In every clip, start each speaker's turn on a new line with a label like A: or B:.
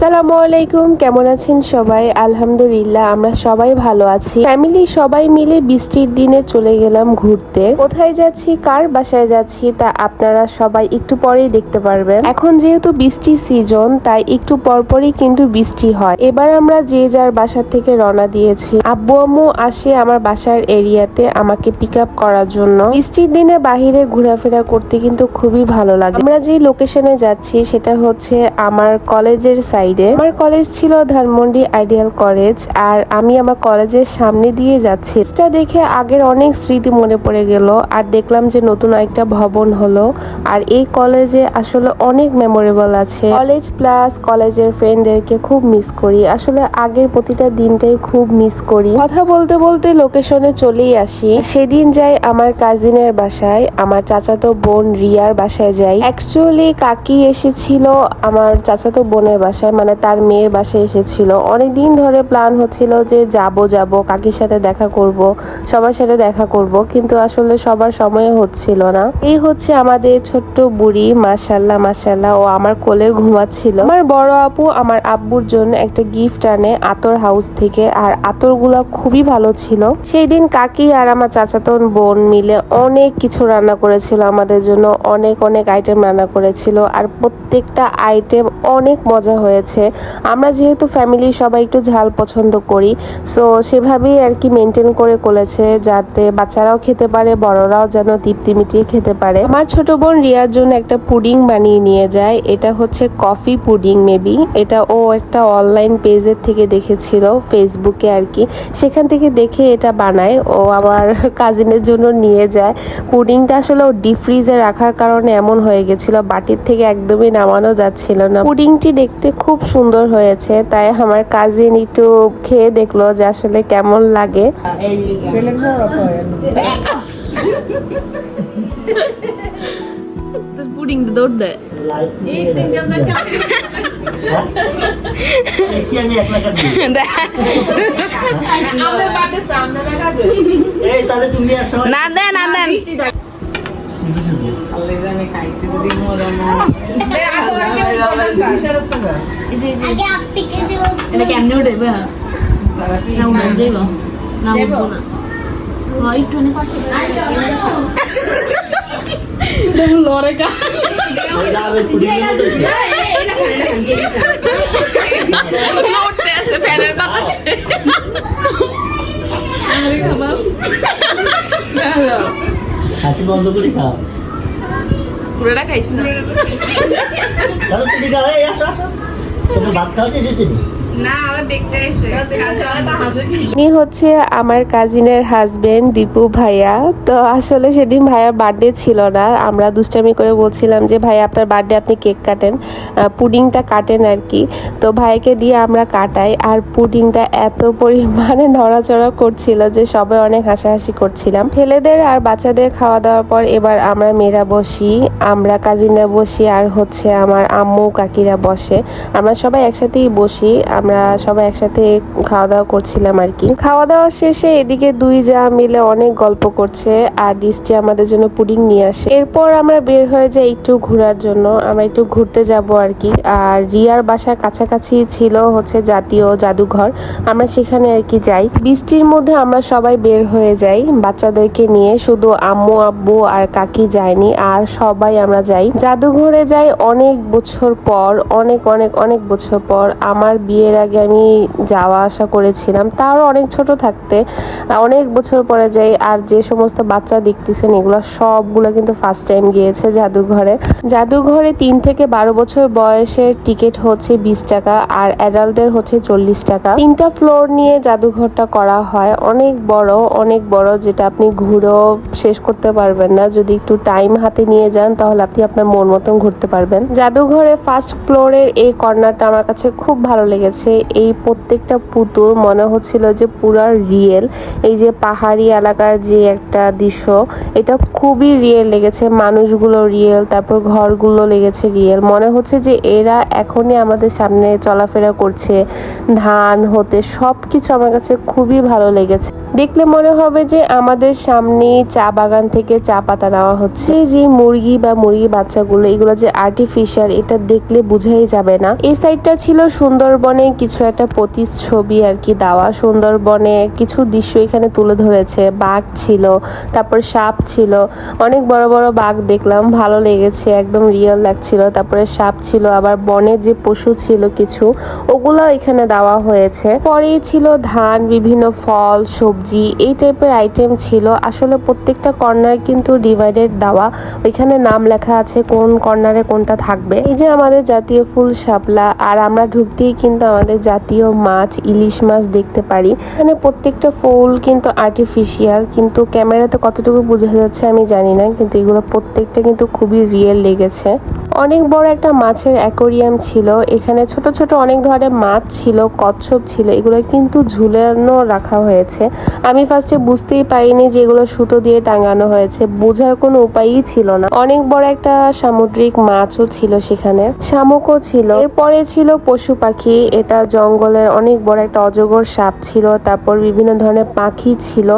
A: সালামু আলাইকুম, কেমন আছেন সবাই? আলহামদুলিল্লাহ, আমরা সবাই ভালো আছি। ফ্যামিলি সবাই মিলে বৃষ্টির দিনে চলে গেলাম ঘুরতে। কোথায় যাচ্ছি, কার বাসায় যাচ্ছি, তা আপনারা সবাই একটু পরেই দেখতে পারবেন। এখন যেহেতু বৃষ্টির সিজন তাই একটু পরপরই কিন্তু বৃষ্টি হয়। এবার আমরা যে যার বাসা থেকে রওনা দিয়েছি। আব্বু আম্মু আসে আমার বাসার এরিয়াতে আমাকে পিক আপ করার জন্য। বৃষ্টির দিনে বাহিরে ঘোরাফেরা করতে কিন্তু খুবই ভালো লাগে। আমরা যে লোকেশনে যাচ্ছি, সেটা হচ্ছে আমার কলেজের সাইডে আমার কলেজ ছিল ধানমন্ডি আইডিয়াল কলেজ আর আমি আমার কলেজের সামনে দিয়ে যাচ্ছি। এটা দেখে আগের অনেক স্মৃতি মনে পড়ে গেল আর দেখলাম যে নতুন একটা ভবন হলো আর এই কলেজে আসলে অনেক মেমোরেবল আছে। কলেজ প্লাস কলেজের ফ্রেন্ডদেরকে খুব মিস করি। আসলে আগের প্রতিটা দিনটাই খুব মিস করি। কথা বলতে বলতে লোকেশনে চলেই আসি। সেদিন যাই আমার কাজিনের বাসায়, আমার চাচাতো বোন রিয়ার বাসায় যাই। অ্যাকচুয়ালি কাকি এসেছিল আমার চাচাতো বোনের বাসায়। মানে তার মেয়ের বাসায় এসেছিল। অনেক দিন ধরে প্ল্যান হচ্ছিল যে যাব যাব, কাকির সাথে দেখা করব, সবার সাথে দেখা করব, কিন্তু আসলে সবার সময় হচ্ছিল না। এই হচ্ছে আমাদের ছোট্ট বুড়ি মাসাল্লাহ মাসাল্লাহ ও আমার কোলে ঘুমাচ্ছিল। আমার বড় আপু আমার আব্বুর জন্য একটা গিফট আনে আতর হাউস থেকে, আর আতরগুলো খুবই ভালো ছিল। সেই দিন কাকি আর আমার চাচাতন বোন মিলে অনেক কিছু রান্না করেছিল আমাদের জন্য, অনেক অনেক আইটেম রান্না করেছিল, আর প্রত্যেকটা আইটেম অনেক মজা হয়েছে। আমরা যেহেতু ফ্যামিলি সবাই একটু ঝাল পছন্দ করি সো সেভাবেই আর কি মেনটেন করে করেছে যাতে বাচ্চারাও খেতে পারে, বড়রাও যেন তৃপ্তি মিটিয়ে খেতে পারে। আমার ছোট বোন রিয়ার জন্য একটা পুডিং বানিয়ে নিয়ে যায়। এটা হচ্ছে কফি পুডিং মেবি এটা ও একটা অনলাইন পেজের থেকে দেখেছিল ফেসবুকে আর কি। সেখান থেকে দেখে এটা বানায়। ও আমার কাজিনের জন্য নিয়ে যায়। পুডিংটা আসলে ও ডিপ ফ্রিজে রাখার কারণে এমন হয়ে গেছিল, বাটির থেকে একদমই নামানো যাচ্ছিল না। পুডিংটি দেখতে খুব সুন্দর হয়েছে। তাই আমার কাজিন একটু খেয়ে দেখল যে আসলে কেমন লাগে।
B: পুডিং দৌড় দেয় না দেন না দেন।
C: হাসি বন্ধ করে খাও।
B: পুরোটা খাইছ না।
C: ভাত খাওয়া শেষ হয়েছে নি?
B: না আমরা দেখতে আইছে কাছে
A: ইনি হচ্ছে আমার কাজিনের হাজবেন্ড দীপু ভাইয়া। তো আসলে সেদিন ভাইয়ার বার্থডে ছিল না। আমরা দুষ্টামি করে বলছিলাম যে ভাই আপনার বার্থডে আপনি কেক কাটেন। পুডিংটা কাটেন আর কি তো ভাইকে দিয়ে আমরা কাটাই। আর পুডিংটা এত পরিমাণে নড়াচড়া করছিল যে সবাই অনেক হাসাহাসি করছিলাম। ছেলেদের আর বাচ্চাদের খাওয়া দাওয়ার পর এবার আমরা মেয়েরা বসি। আমরা কাজিনরা বসি আর হচ্ছে আমার আম্মু কাকিরা বসে। আমরা সবাই একসাথেই বসি। আমরা সবাই একসাথে খাওয়া দাওয়া করছিলাম আর কি। খাওয়া দাওয়া শেষে এদিকে দুই যা মিলে অনেক গল্প করছে আর দৃষ্টি আমাদের জন্য পুডিং নিয়ে আসে। এরপর আমরা বের হয়ে যাই একটু ঘোরার জন্য। আমরা একটু ঘুরতে যাব আর কি। আর রিয়ার বাসার কাছাকাছি ছিল হচ্ছে জাতীয় জাদুঘর। আমরা সেখানে আর কি যাই। বৃষ্টির মধ্যে আমরা সবাই বের হয়ে যাই বাচ্চাদেরকে নিয়ে। শুধু আম্মু, আব্বু আর কাকি যায়নি আর সবাই আমরা যাই। জাদুঘরে যাই অনেক বছর পর, অনেক অনেক অনেক বছর পর। আমার বিয়ের আগে আমি যাওয়া আসা করেছিলাম। তারও অনেক ছোট থাকতে, অনেক বছর পরে যাই, আর যে সমস্ত বাচ্চা দেখতেছেন, এগুলো সবগুলো কিন্তু ফার্স্ট টাইম গিয়েছে জাদুঘরে। জাদুঘরে তিন থেকে বারো বছর বয়সের টিকিট হচ্ছে বিশ টাকা, আর অ্যাডাল্টদের হচ্ছে চল্লিশ টাকা। তিনটা ফ্লোর নিয়ে জাদুঘরটা করা হয়। অনেক বড় অনেক বড়, যেটা আপনি ঘুরেও শেষ করতে পারবেন না। যদি একটু টাইম হাতে নিয়ে যান, তাহলে আপনি আপনার মন মতন ঘুরতে পারবেন। জাদুঘরে ফার্স্ট ফ্লোরের এই কর্নারটা আমার কাছে খুব ভালো লেগেছে। হচ্ছে এই প্রত্যেকটা পুতুল। মনে হচ্ছিল যে পুরা রিয়েল এই যে পাহাড়ি এলাকার যে একটা দৃশ্য, এটা খুবই রিয়েল লেগেছে। মানুষগুলো রিয়েল তারপর ঘরগুলো লেগেছে রিয়েল মনে হচ্ছে যে এরা এখনই আমাদের সামনে চলাফেরা করছে। ধান, হতে সব কিছু আমার কাছে খুবই ভালো লেগেছে। দেখলে মনে হবে যে আমাদের সামনে চা বাগান থেকে চা পাতা নেওয়া হচ্ছে। যে মুরগি বা মুরগি বাচ্চাগুলো, এগুলো যে আর্টিফিশিয়াল এটা দেখলে বোঝাই যাবে না। এই সাইডটা ছিল সুন্দরবনে কিছু একটা প্রতিচ্ছবি আর কি দেওয়া। সুন্দরবনে কিছু দৃশ্য এখানে তুলে ধরেছে। বাঘ ছিল, তারপর সাপ ছিল। অনেক বড় বড় বাঘ দেখলাম, ভালো লেগেছে, একদম রিয়েল লাগছিল। তারপরে সাপ ছিল, আবার বনের যে পশু ছিল কিছু ওগুলো এখানে দেওয়া হয়েছে। পরেই ছিল ধান, বিভিন্ন ফল, সবজি, এই টাইপের আইটেম ছিল। আসলে প্রত্যেকটা কর্নার কিন্তু ডিভাইডেড দেওয়া। ওইখানে নাম লেখা আছে কোন কর্নারে কোনটা থাকবে। এই যে আমাদের জাতীয় ফুল শাপলা, আর আমরা ঢুকতেই কিন্তু আমাদের জাতীয় মাছ, ইলিশ মাছ দেখতে পারি। এখানে প্রত্যেকটা ফুল কিন্তু আর্টিফিশিয়াল কিন্তু ক্যামেরাতে কতটুকু বোঝা যাচ্ছে আমি জানি না, কিন্তু এগুলো প্রত্যেকটা কিন্তু খুবই রিয়েল লেগেছে। অনেক বড় একটা মাছের অ্যাকোরিয়াম ছিল। এখানে ছোট ছোট অনেক ধরনের মাছ ছিল, কচ্ছপ ছিল, এগুলো কিন্তু ঝুলানো রাখা হয়েছে। আমি ফার্স্টে বুঝতেই পারিনি যে এগুলো সুতো দিয়ে টাঙানো হয়েছে। বোঝার কোনো উপায়ই ছিল না। অনেক বড় একটা সামুদ্রিক মাছও ছিল সেখানে। শামুকও ছিল। এরপরে ছিল পশু পাখি, এটা জঙ্গলের অনেক বড় একটা অজগর সাপ ছিল, তারপর বিভিন্ন ধরনের পাখি ছিল।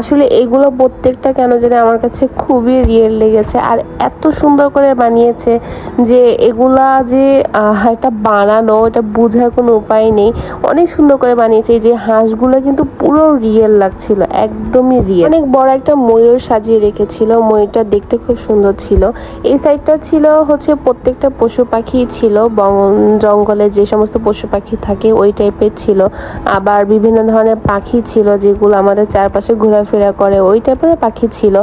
A: আসলে এগুলো প্রত্যেকটা কেন জানি আমার কাছে খুবই রিয়েল লেগেছে আর এত সুন্দর করে বানিয়েছে যে এগুলা যে এটা বানানো, এটা বোঝার কোনো উপায় নেই। অনেক সুন্দর করে বানিয়েছে যে হাঁসগুলো কিন্তু পুরো রিয়েল লাগছিল, একদমই রিয়েল অনেক বড় একটা ময়ূর সাজিয়ে রেখেছিল, ময়ূরটা দেখতে খুব সুন্দর ছিল। এই সাইডটা ছিল হচ্ছে প্রত্যেকটা পশু পাখি ছিল জঙ্গলে যে সমস্ত পশু পাখি থাকে, ওই টাইপের ছিল। আবার বিভিন্ন ধরনের পাখি ছিল যেগুলো আমাদের চারপাশে ঘোরাফেরা করে, ওই টাইপের পাখি ছিল।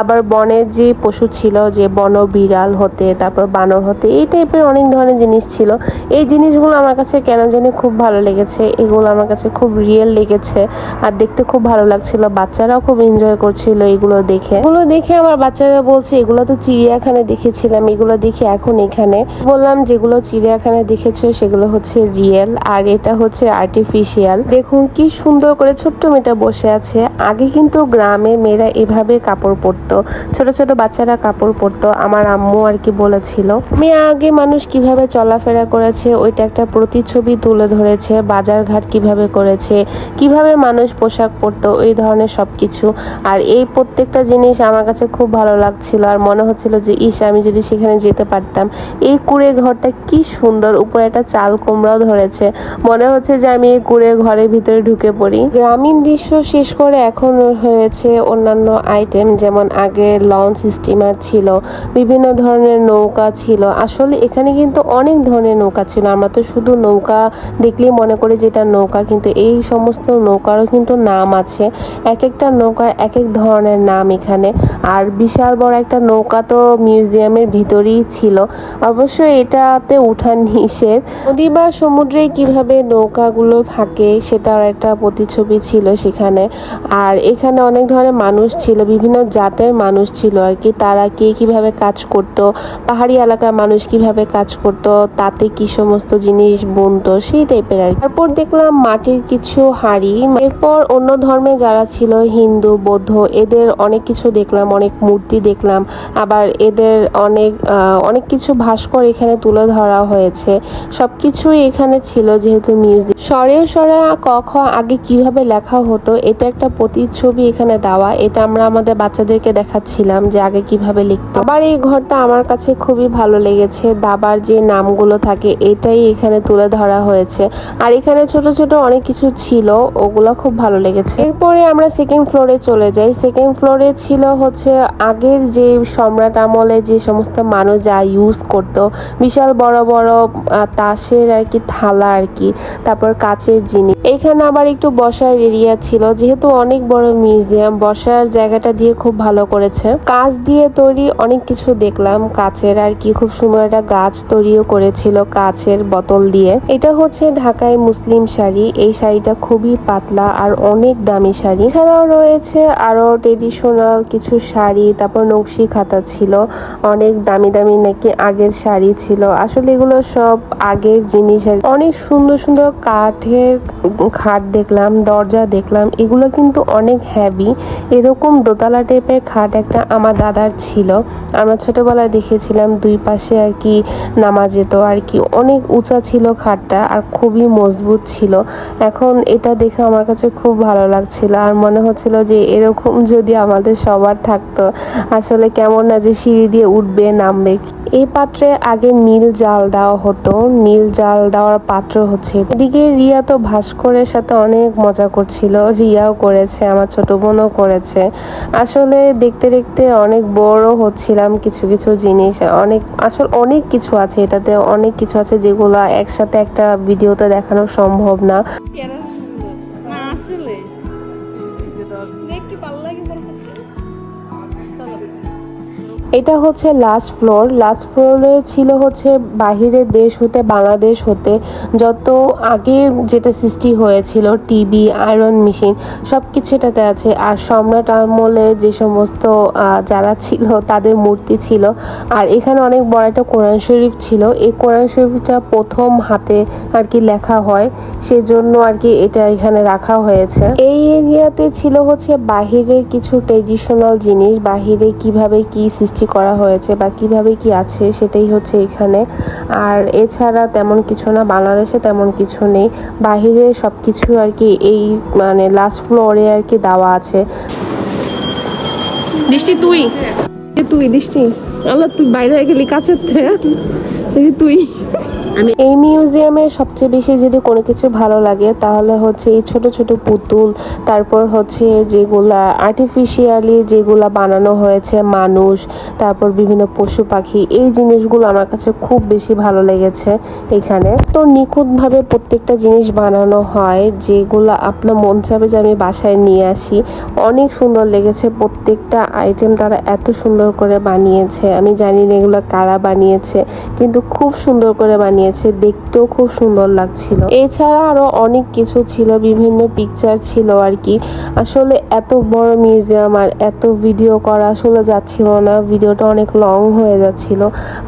A: আবার বনের যে পশু ছিল, যে বন বিড়াল হতে, তারপর বানর হতে, এই টাইপের অনেক ধরনের জিনিস ছিল। এই জিনিসগুলো আমার কাছে কেন জানি খুব ভালো লেগেছে, এগুলো আমার কাছে খুব রিয়েল লেগেছে আর দেখতে খুব ভালো লাগছিল। বাচ্চারাও খুব এনজয় করছিল এগুলো দেখে। এগুলো দেখে আমার বাচ্চারা বলছে, এগুলো তো চিড়িয়াখানায় দেখেছিলাম, এগুলো দেখে এখন এখানে। বললাম, যেগুলো চিড়িয়াখানায় দেখেছ, সেগুলো হচ্ছে রিয়েল আর এটা হচ্ছে আর্টিফিশিয়াল দেখুন কি সুন্দর করে ছোট্ট মেয়েটা বসে আছে। আগে কিন্তু গ্রামে মেয়েরা এভাবে কাপড় পরতো, ছোট ছোট বাচ্চারা কাপড় পরতো, আমার আম্মু আর কি বলেছিল। মেয়ে আগে মানুষ কীভাবে চলাফেরা করেছে, ওইটা একটা প্রতিচ্ছবি তুলে ধরেছে, বাজারঘাট কীভাবে করেছে, কীভাবে মানুষ পোশাক পরতো ওই ধরনের সবকিছু। আর এই প্রত্যেকটা জিনিস আমার কাছে খুব ভালো লাগছিল আর মনে হচ্ছিল যে, ইস, আমি যদি সেখানে যেতে পারতাম। এই কুড়ে ঘরটা কি সুন্দর, উপরে একটা চাল কুমড়াও ধরেছে। মনে হচ্ছে যে আমি কুড়ে ঘরের ভিতরে ঢুকে পড়ি। গ্রামীণ দৃশ্য শেষ করে এখন হয়েছে অন্যান্য আইটেম যেমন আগে লঞ্চ স্টিমার ছিল, বিভিন্ন ধরনের নৌকা ছিল। আসলে এখানে কিন্তু অনেক ধরনের নৌকা ছিল। আমরা তো শুধু নৌকা দেখলেই মনে করি যে এটা নৌকা, কিন্তু এই সমস্ত নৌকারও কিন্তু নাম আছে। এক একটা নৌকার এক এক ধরনের নাম এখানে। আর বিশাল বড় একটা নৌকা তো মিউজিয়ামের ভিতরেই ছিল। অবশ্যই এটাতে উঠান নিষেধ। নদী বা সমুদ্রে কীভাবে নৌকাগুলো থাকে সেটার একটা প্রতিচ্ছবি ছিল সেখানে। আর এখানে অনেক ধরনের মানুষ ছিল, বিভিন্ন জাতের মানুষ ছিল আর কি। তারা কে কীভাবে কাজ করত, পাহাড়ি এলাকার মানুষ কীভাবে কাজ করত, তাতে কি সমস্ত জিনিস বুনতো, সেই টাইপের আর। তারপর দেখলাম মাটির কিছু হাড়ি। এরপর অন্য ধর্মে যারা ছিল, হিন্দু, বৌদ্ধ, এদের অনেক কিছু দেখলাম, অনেক মূর্তি দেখলাম। আবার এদের অনেক অনেক কিছু ভাস্কর এখানে তুলে ধরা হয়েছে। সবকিছুই এখানে ছিল। যেহেতু মিউজিক। সরেও সরে ক, খ, আগে কীভাবে লেখা হতো, এটা একটা প্রতিচ্ছবি এখানে দেওয়া। এটা আমরা আমাদের বাচ্চাদেরকে দেখাচ্ছিলাম যে আগে কীভাবে লিখতো। আবার এই ঘরটা আমার কাছে খুবই ভালো লেগেছে। দাবার যে নামগুলো থাকে, এটাই এখানে তুলে ধরা হয়েছে। আর এখানে ছোট ছোট অনেক কিছু ছিল, ওগুলো খুব ভালো লেগেছে। এরপরে আমরা সেকেন্ড ফ্লোরে চলে যাই। সেকেন্ড ফ্লোরে ছিল হচ্ছে আগের যে সম্রাট আমলে যে সমস্ত মানুষ যা ইউজ করতো, বিশাল বড় বড় তাসের আর কি থালা আর কি তারপর কাচের জিনিস। এখানে আবার একটু বসার এরিয়া ছিল, যেহেতু অনেক বড় মিউজিয়াম বসার জায়গাটা দিয়ে খুব ভালো করেছে। কাঁচ দিয়ে তৈরি অনেক কিছু দেখলাম, কাচের আর কি খুব সুন্দর একটা গাছ তৈরিও করেছিল কাচের বোতল দিয়ে। এটা হচ্ছে ঢাকায় মুসলিম শাড়ি। এই শাড়িটা খুবই পাতলা আর অনেক দামি শাড়ি। এছাড়াও রয়েছে আরও ট্রেডিশনাল কিছু শাড়ি, তারপর নকশি খাতা ছিল। অনেক দামি দামি নাকি আগের শাড়ি ছিল। আসলে এগুলো সব আগের জিনিস অনেক সুন্দর সুন্দর কাঠের খাট দেখলাম, দরজা দেখলাম, এগুলো কিন্তু অনেক হ্যাভি এরকম দোতলা টাইপের খাট একটা আমার দাদার ছিল। আমরা ছোটোবেলায় দেখেছিলাম দুই পাশে আর কি নামা যেত, আর কি অনেক উঁচা ছিল খাটটা আর খুবই মজবুত ছিল। এখন এটা দেখে আমার কাছে খুব ভালো লাগছিল আর মনে হচ্ছিল যে এরকম যদি আমাদের সবার থাকতো, আসলে কেমন না যে সিঁড়ি দিয়ে উঠবে, নামবে। এই পাত্রে আগে নীল জাল দেওয়া হতো। নীল জাল দেওয়ার পাত্র হচ্ছে এদিকে রিয়া তো ভাস্করের সাথে অনেক মজা করছিল। রিয়াও করেছে, আমার ছোট বোনও করেছে। আসলে দেখতে দেখতে অনেক বড় হচ্ছিলাম কিছু কিছু জিনিস। অনেক, আসলে অনেক কিছু আছে এটাতে। অনেক কিছু আছে যেগুলো একসাথে একটা ভিডিওতে দেখানো সম্ভব না,
B: আসলে
A: এটা হচ্ছে লাস্ট ফ্লোর লাস্ট ফ্লোরে ছিল হচ্ছে বাহিরের দেশ হতে বাংলাদেশ হতে যত আগে যেটা সৃষ্টি হয়েছিল টিভি আয়রন মেশিন সব কিছু এটাতে আছে। আর সম্রাট আমলে যে সমস্ত যারা ছিল, তাদের মূর্তি ছিল। আর এখানে অনেক বড় একটা কোরআন শরীফ ছিল। এই কোরআন শরীফটা প্রথম হাতে আর কি লেখা হয়। সেজন্য আর কি এটা এখানে রাখা হয়েছে। এই এরিয়াতে ছিল হচ্ছে বাহিরের কিছু ট্রেডিশনাল জিনিস, বাহিরে কীভাবে কি সৃষ্টি করা হয়েছে বা কীভাবে কি আছে সেটাই হচ্ছে এখানে। আর এছাড়া তেমন কিছু না বাংলাদেশে তেমন কিছু নেই। বাহিরে সব কিছু আর কি এই মানে লাস্ট ফ্লোরে আর কি দেওয়া আছে। দৃষ্টি তুই? তুই দৃষ্টি। আল্লাহ তুই বাইরে হয়ে গেলি কাছের থেকে। তুই। আমি এই মিউজিয়ামে সবচেয়ে বেশি যদি কোনো কিছু ভালো লাগে, তাহলে হচ্ছে এই ছোট ছোট পুতুল, তারপর হচ্ছে যেগুলা আর্টিফিশিয়ালি যেগুলা বানানো হয়েছে মানুষ, তারপর বিভিন্ন পশু পাখি, এই জিনিসগুলো আমার কাছে খুব বেশি ভালো লেগেছে এখানে। তো নিখুঁতভাবে প্রত্যেকটা জিনিস বানানো হয়, যেগুলো আপনার মন চাবে যে আমি বাসায় নিয়ে আসি, অনেক সুন্দর লেগেছে প্রত্যেকটা আইটেম তারা এত সুন্দর করে বানিয়েছে। আমি জানি না এগুলো কারা বানিয়েছে, কিন্তু খুব সুন্দর করে বানিয়েছে। দেখতেও খুব সুন্দর লাগছিল। এছাড়া আরও অনেক কিছু ছিল, বিভিন্ন পিকচার ছিল আর কি। আসলে এত বড় মিউজিয়াম আর এত ভিডিও করা আসলে যাচ্ছিল না। ভিডিওটা অনেক লং হয়ে যাচ্ছিল।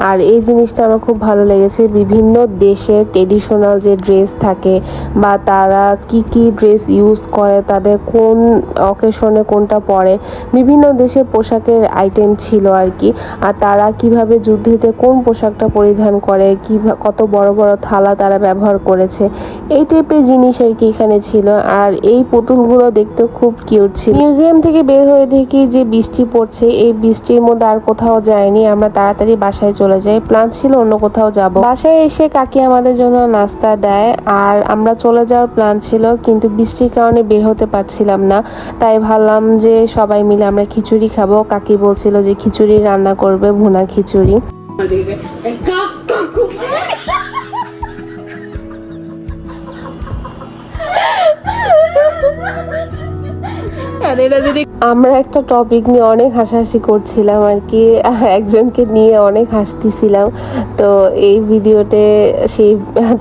A: আর এই জিনিসটা আমার খুব ভালো লেগেছে। বিভিন্ন দেশের ট্রেডিশনাল যে ড্রেস থাকে বা তারা কি কি ড্রেস ইউজ করে, তাদের কোন অকেশনে কোনটা পরে, বিভিন্ন দেশের পোশাকের আইটেম ছিল আর কি। আর তারা কীভাবে যুদ্ধেতে কোন পোশাকটা পরিধান করে কি কত বড় বড় থালা তারা ব্যবহার করেছে, এই টাইপের জিনিস আর কি এখানে ছিল। আর এই পুতুলগুলো দেখতে খুব কিউট ছিল। মিউজিয়াম থেকে বের হয়ে দেখি যে বৃষ্টি পড়ছে, এই বৃষ্টির মধ্যে আর কোথাও যায়নি। আমরা তাড়াতাড়ি বাসায় চলে যাই। প্ল্যান ছিল অন্য কোথাও যাব। বাসায় এসে কাকি আমাদের জন্য নাস্তা দেয়। আর আমরা চলে যাওয়ার প্ল্যান ছিল, কিন্তু বৃষ্টির কারণে বের হতে পারছিলাম না। তাই ভাবলাম যে সবাই মিলে আমরা খিচুড়ি খাব। কাকি বলছিল যে খিচুড়ি রান্না করবে ভুনা খিচুড়ি। আমরা একটা টপিক নিয়ে অনেক হাসাহাসি করছিলাম আর কি। একজনকে নিয়ে অনেক হাসতেছিলাম। তো এই ভিডিওতে সেই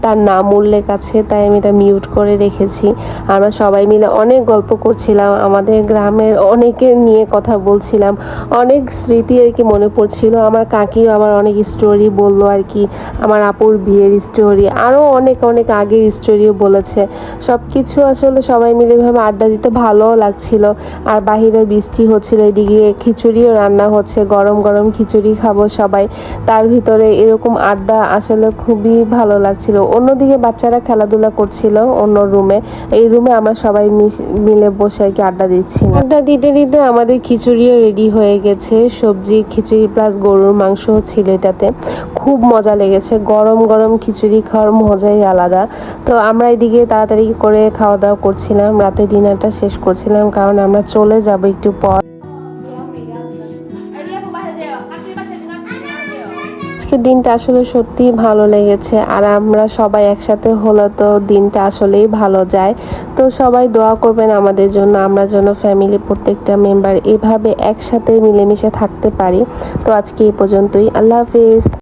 A: তার নাম উল্লেখ আছে, তাই আমি এটা মিউট করে রেখেছি। আমরা সবাই মিলে অনেক গল্প করছিলাম, আমাদের গ্রামের অনেকের নিয়ে কথা বলছিলাম। অনেক স্মৃতি আর কি মনে পড়ছিল। আমার কাকিও আবার অনেক স্টোরি বলল আর কি। আমার আপুর বিয়ের স্টোরি আরও অনেক অনেক আগের স্টোরিও বলেছে। সব কিছু আসলে সবাই মিলে ভাবে আড্ডা দিতে ভালোও লাগছিল। আর বাহিরে বৃষ্টি হচ্ছিল এদিকে, খিচুড়িও রান্না হচ্ছে, গরম গরম খিচুড়ি খাব সবাই। তার ভিতরে এরকম আড্ডা আসলে খুবই ভালো লাগছিল। অন্যদিকে বাচ্চারা খেলাধুলা করছিল অন্য রুমে। এই রুমে আমরা সবাই মিলে বসে আর কি আড্ডা দিচ্ছি। আড্ডা দিতে দিতে আমাদের খিচুড়িও রেডি হয়ে গেছে। সবজি, খিচুড়ি প্লাস গরুর মাংস ছিল এটাতে। খুব মজা লেগেছে। গরম গরম খিচুড়ি খাওয়ার মজাই আলাদা। তো আমরা এদিকে তাড়াতাড়ি করে খাওয়া দাওয়া করছিলাম। রাতে ডিনারটা শেষ করছিলাম কারণ আমরা চলে যাব একটু পর। দিনটা আসলে সত্যিই ভালো লেগেছে, আর আমরা সবাই একসাথে হলে তো দিনটা আসলেই ভালো যায়। তো সবাই দোয়া করবেন আমাদের জন্য, আমরা যেন ফ্যামিলি প্রত্যেকটা মেম্বার এভাবে একসাথে মিলেমিশে থাকতে পারি। তো আজকে এই পর্যন্তই, আল্লাহ হাফিজ।